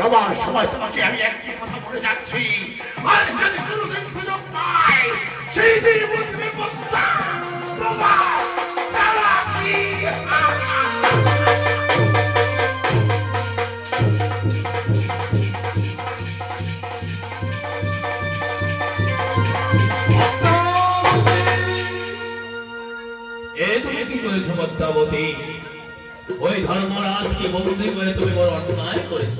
যাওয়ার সময় তোমাকে আমি একটি কথা বলে যাচ্ছি। আর যদি কোনোদিন সুযোগ পাই, সেই দিন বুঝবে করেছ, পদ্মাবতী? ওই ধর্মরাজকে বন্দি করে তুমি বড় অন্যায় করেছ।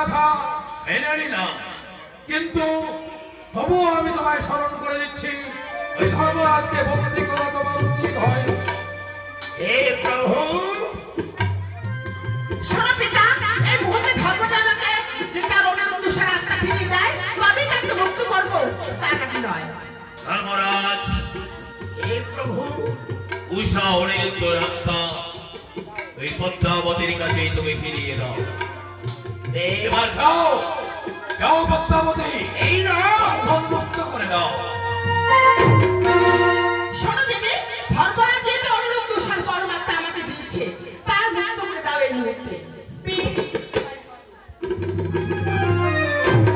কথা মেনে নিলাম। কিন্তু তবুও আমি তোমায় স্মরণ করে দিচ্ছি ওই ধর্মরাজকে বন্দি করা তোমার উচিত হয়। হে প্রভু! শোনো পিতা এই মুহূর্তে ধর্মটা আমাকে যদি তার অনুরুদ্ধেশ্বর আত্মা ফিরিয়ে দেয় তবেই তাকে মুক্ত করব তার নাকি নয়? ধর্মরাজ হে প্রভু! উষা অনিরুদ্ধ আত্মা ওই পদ্মাবতীর কাছে তুমি ফিরিয়ে দাও। এবার যাও! যাও পদ্মাবতী এই নাও! উন্মুক্ত করে দাও। শোনো দিদি ধর্মরাজ যেহেতু অনুরুদ্ধেশ্বর পরমাত্মা আমাকে দিয়েছে। তার মুক্ত করে দাও এই মুহূর্তে।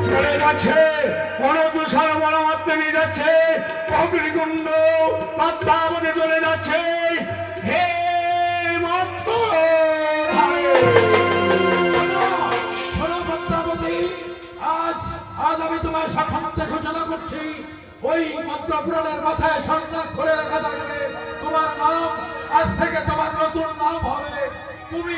চলে যাচ্ছে। মনোদুষার মনোমাত্মে নিয়ে যাচ্ছে। অগ্নিকুণ্ড পদ্মাবনে চলে যাচ্ছে। হে মত্ত আজ আমি তোমায় সাক্ষাৎ ঘোষণা করছি, ওই মন্ত্রপুরাণের মাথায় সংসার ধরে রাখা থাকবে তোমার নাম আজ থেকে তোমার নতুন নাম হবে। তুমি